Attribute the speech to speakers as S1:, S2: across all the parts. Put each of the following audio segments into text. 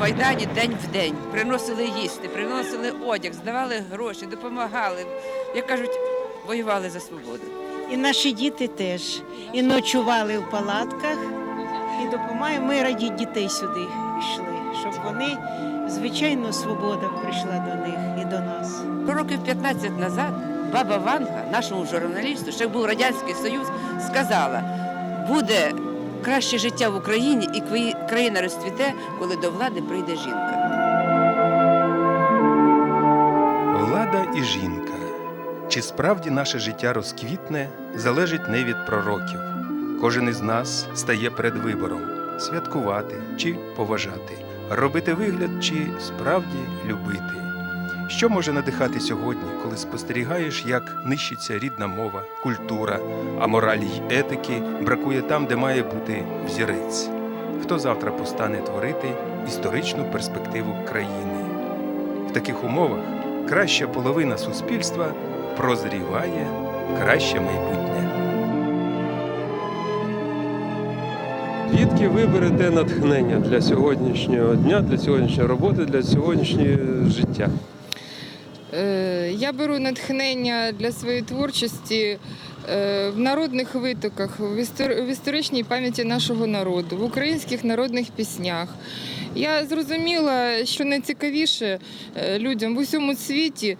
S1: Майдані день в день. Приносили їсти, приносили одяг, здавали гроші, допомагали. Як кажуть, воювали за свободу.
S2: І наші діти теж. І ночували в палатках, і допомагаємо. Ми раді дітей сюди йшли, щоб вони, звичайно, свобода прийшла до них і до нас.
S1: Про років 15 назад баба Ванга, нашому журналісту, ще був Радянський Союз, сказала, буде краще життя в Україні і країна розцвіте, коли до влади прийде жінка.
S3: Влада і жінка. Чи справді наше життя розквітне, залежить не від пророків. Кожен із нас стає перед вибором святкувати чи поважати, робити вигляд чи справді любити. Що може надихати сьогодні, коли спостерігаєш, як нищиться рідна мова, культура, а моралі й етики бракує там, де має бути взірець? Хто завтра постане творити історичну перспективу країни? В таких умовах краща половина суспільства прозріває краще майбутнє.
S4: Звідки ви берете натхнення для сьогоднішнього дня, для сьогоднішньої роботи, для сьогоднішнього життя?
S5: Е, Я беру натхнення для своєї творчості е, в народних витоках, в історичній пам'яті нашого народу, в українських народних піснях. Я зрозуміла, що найцікавіше е, людям в усьому світі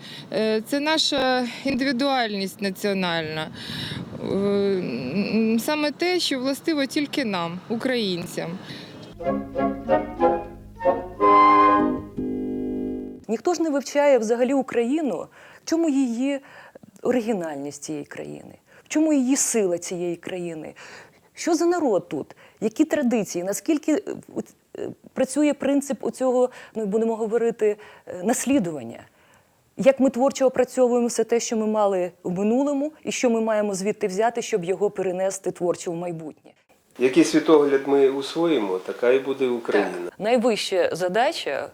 S5: це наша індивідуальність національна. Саме те, що властиво тільки нам, українцям.
S6: Ніхто ж не вивчає взагалі Україну, в чому її оригінальність цієї країни, в чому її сила цієї країни, що за народ тут, які традиції, наскільки е, е, працює принцип у цього, ну будемо говорити, е, наслідування. Як ми творчо опрацьовуємо все те, що ми мали в минулому, і що ми маємо звідти взяти, щоб його перенести творчо в майбутнє.
S4: Який світогляд ми усвоїмо, така і буде Україна.
S6: Найвища задача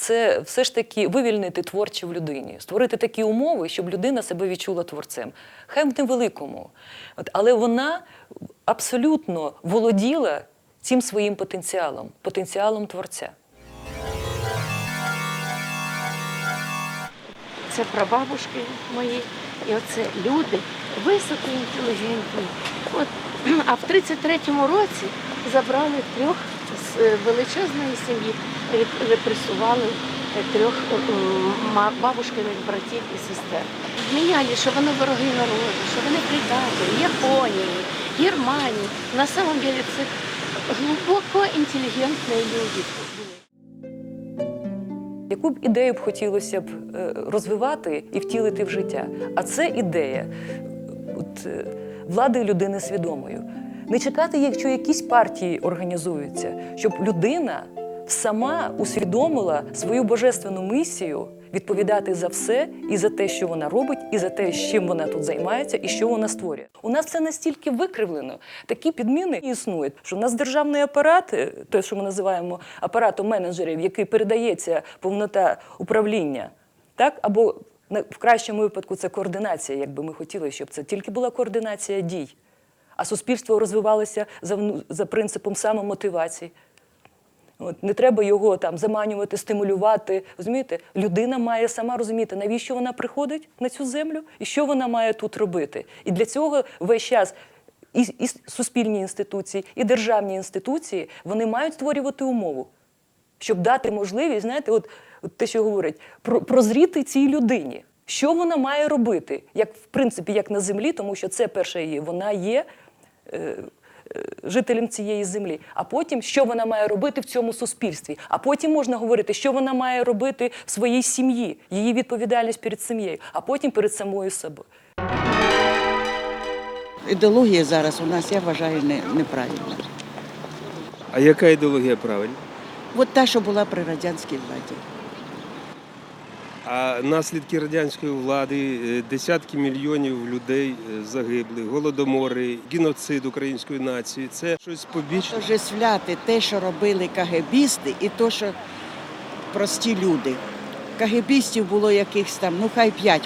S6: це все ж таки вивільнити творче в людині, створити такі умови, щоб людина себе відчула творцем. Хай в невеликому. От, але вона абсолютно володіла цим своїм потенціалом, потенціалом творця.
S7: це прабабушки мої, і оце люди високоінтелігентні. От, а в 33-му році забрали трьох з е, величезної сім'ї, реп- репресували е, трьох е, бабушкиних братів і сестер. Зміяли, що вони вороги народу, що вони предателі, Японії, Германії. На самом деле це глибоко інтелігентні люди були.
S6: Яку б ідею б хотілося б розвивати і втілити в життя? А це ідея от, влади людини свідомою. Не чекати, якщо якісь партії організуються, щоб людина сама усвідомила свою божественну місію відповідати за все і за те, що вона робить, і за те, чим вона тут займається, і що вона створює. У нас це настільки викривлено, такі підміни існують, що в нас державний апарат, е, те, що ми називаємо апаратом менеджерів, який передається повнота управління, так або в кращому випадку це координація, якби ми хотіли, щоб це тільки була координація дій. А суспільство розвивалося за, за принципом самомотивації. От, не треба його там заманювати, стимулювати. Розумієте? Людина має сама розуміти, навіщо вона приходить на цю землю і що вона має тут робити. І для цього весь час і, і суспільні інституції, і державні інституції вони мають створювати умову, щоб дати можливість, знаєте, от, от те, що говорять, про, прозріти цій людині. Що вона має робити, як в принципі, як на землі, тому що це перше її, вона є е, е, цієї землі. А потім, що вона має робити в цьому суспільстві. А потім можна говорити, що вона має робити в своїй сім'ї, її відповідальність перед сім'єю, а потім перед самою собою.
S8: Ідеологія зараз у нас, я вважаю, не, неправильна.
S4: А яка ідеологія правильна?
S8: От та, що була при радянській владі.
S4: А наслідки радянської влади, е, десятки мільйонів людей е, загибли, голодомори, геноцид української нації це щось побічне.
S8: Ожествляти те, що робили кагебісти, і те, що прості люди. Кагебістів було якихось там, ну хай 5%.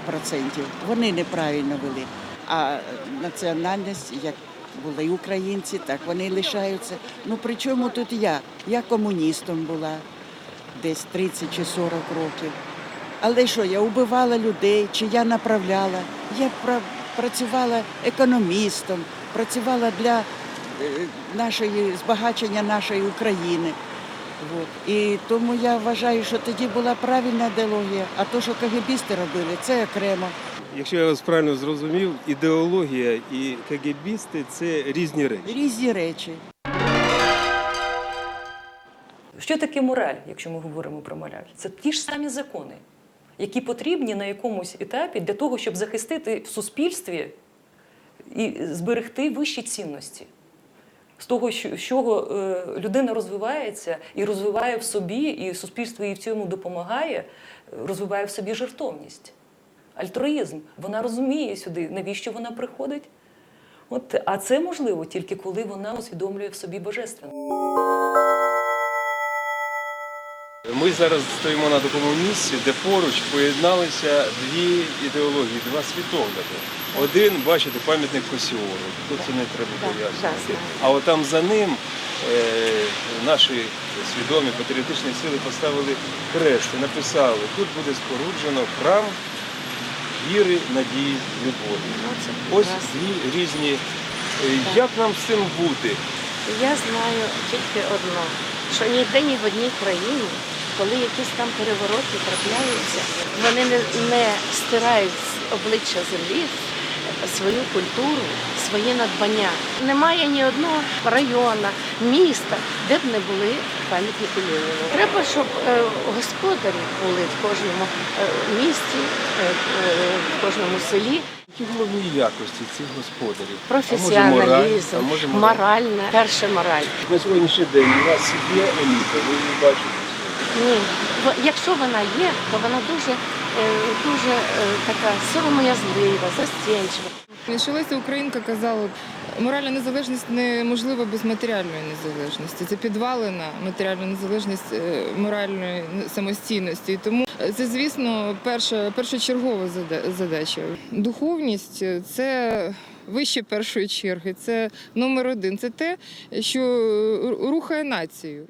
S8: Вони неправильно вели. А національність, як були українці, так вони лишаються. Ну при чому тут я? Я комуністом була. десь 30 чи 40 років. Але що, я убивала людей, чи я направляла? Я пра- працювала економістом, працювала для е, нашої збагачення нашої України. От. І тому я вважаю, що тоді була правильна ідеологія, а то, що КГБісти робили, це окремо.
S4: Якщо я вас правильно зрозумів, ідеологія і КГБісти це різні речі.
S8: Різні речі.
S6: Що таке мораль, якщо ми говоримо про мораль? Це ті ж самі закони, які потрібні на якомусь етапі для того, щоб захистити в суспільстві і зберегти вищі цінності. З того, з чого е, людина розвивається і розвиває в собі, і суспільство їй в цьому допомагає, розвиває в собі жертовність, альтруїзм. Вона розуміє сюди, навіщо вона приходить. От, а це можливо тільки коли вона усвідомлює в собі божественне.
S4: Ми зараз стоїмо на такому місці, де поруч поєдналися дві ідеології, два світогляди. Один, бачите, пам'ятник Косіору. Тут це не треба пояснювати. А от там за ним е, наші свідомі патріотичні сили поставили хрест і написали, тут буде споруджено храм віри, надії, любові. Ось дві різні. Е, Як нам з цим бути?
S7: Я знаю тільки одно, що ніде ні в одній країні, коли якісь там перевороти трапляються, вони не, не стирають з обличчя землі свою культуру, свої надбання. Немає ні одного району, міста, де б не були пам'ятники Леніну. Треба, щоб е, господарі були в кожному е, місті, е, в кожному селі.
S4: Які головні якості цих господарів?
S7: Професіоналізм, моральна, перша мораль.
S4: На сьогоднішній день у вас є еліта, ви її бачите.
S7: Ні, якщо вона є, то вона дуже, е, дуже е, така сором'язлива, застенчива.
S5: Леся Українка казала, моральна незалежність неможлива без матеріальної незалежності. Це підвалина матеріальна незалежність е, моральної самостійності. І тому це, звісно, перша першочергова зада- задача. Духовність це вище першої черги. Це номер один. Це те, що рухає націю.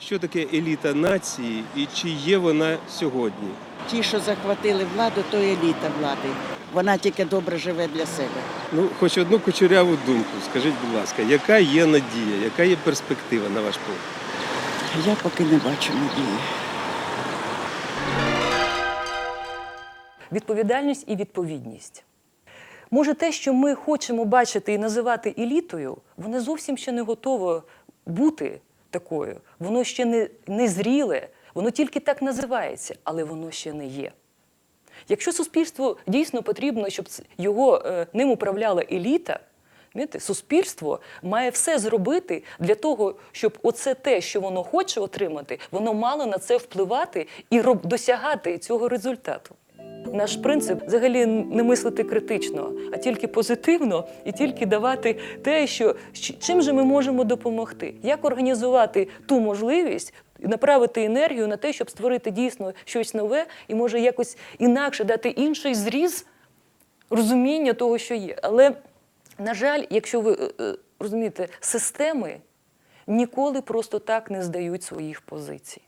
S4: Що таке еліта нації і чи є вона сьогодні?
S8: Ті, що захватили владу, то еліта влади. Вона тільки добре живе для себе.
S4: Ну, хоч одну кучеряву думку, скажіть, будь ласка, яка є надія, яка є перспектива на ваш погляд?
S8: Я поки не бачу надії.
S6: відповідальність і відповідність. Може, те, що ми хочемо бачити і називати елітою, воно зовсім ще не готово бути такою. Воно ще не, не зріле, воно тільки так називається, але воно ще не є. Якщо суспільству дійсно потрібно, щоб його е, ним управляла еліта, суспільство має все зробити для того, щоб оце те, що воно хоче отримати, воно мало на це впливати і досягати цього результату. Наш принцип взагалі не мислити критично, а тільки позитивно і тільки давати те, що чим же ми можемо допомогти, як організувати ту можливість. Направити енергію на те, щоб створити дійсно щось нове і може якось інакше дати інший зріз розуміння того, що є. Але, на жаль, якщо ви е, е, розумієте, системи ніколи просто так не здають своїх позицій.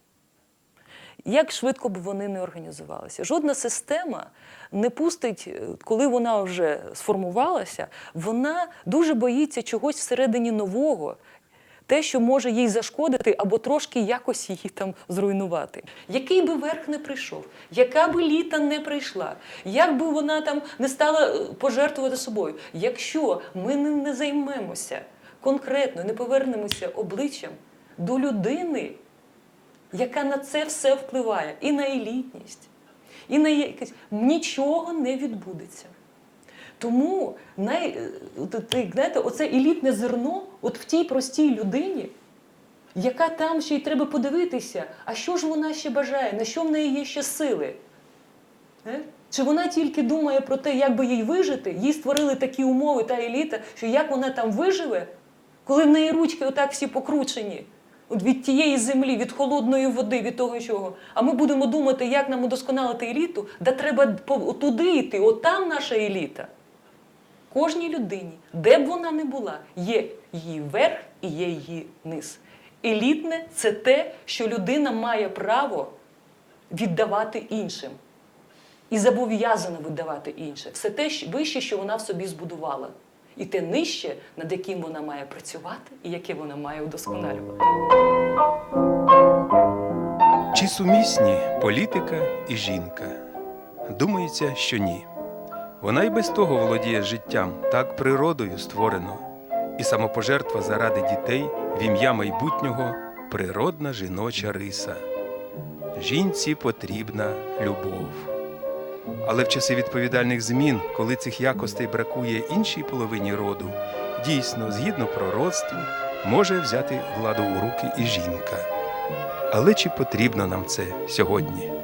S6: Як швидко б вони не організувалися? Жодна система не пустить, е, коли вона вже сформувалася, вона дуже боїться чогось всередині нового, те, що може їй зашкодити або трошки якось її там зруйнувати. Який би верх не прийшов, яка би літа не прийшла, як би вона там не стала е, пожертвувати собою, якщо ми не займемося конкретно, не повернемося обличчям до людини, яка на це все впливає, і на елітність, і на якесь нічого не відбудеться. Тому най, е, знаєте, оце елітне зерно от в тій простій людині, яка там ще й треба подивитися, а що ж вона ще бажає, на що в неї є ще сили. Е? Чи вона тільки думає про те, як би їй вижити, їй створили такі умови та еліта, що як вона там виживе, коли в неї ручки отак всі покручені. От від тієї землі, від холодної води, від того чого. А ми будемо думати, як нам удосконалити еліту, де треба туди йти, от там наша еліта. Кожній людині, де б вона не була, є її верх і є її низ. Елітне це те, що людина має право віддавати іншим. І зобов'язана віддавати інше. Все те вище, що вона в собі збудувала. І те нижче, над яким вона має працювати і яке вона має удосконалювати.
S3: Чи сумісні політика і жінка? Думається, що ні. Вона й без того володіє життям, так природою створено, і самопожертва заради дітей в ім'я майбутнього природна жіноча риса. Жінці потрібна любов. Але в часи відповідальних змін, коли цих якостей бракує іншій половині роду, дійсно, згідно пророцтву, може взяти владу у руки і жінка. Але чи потрібно нам це сьогодні?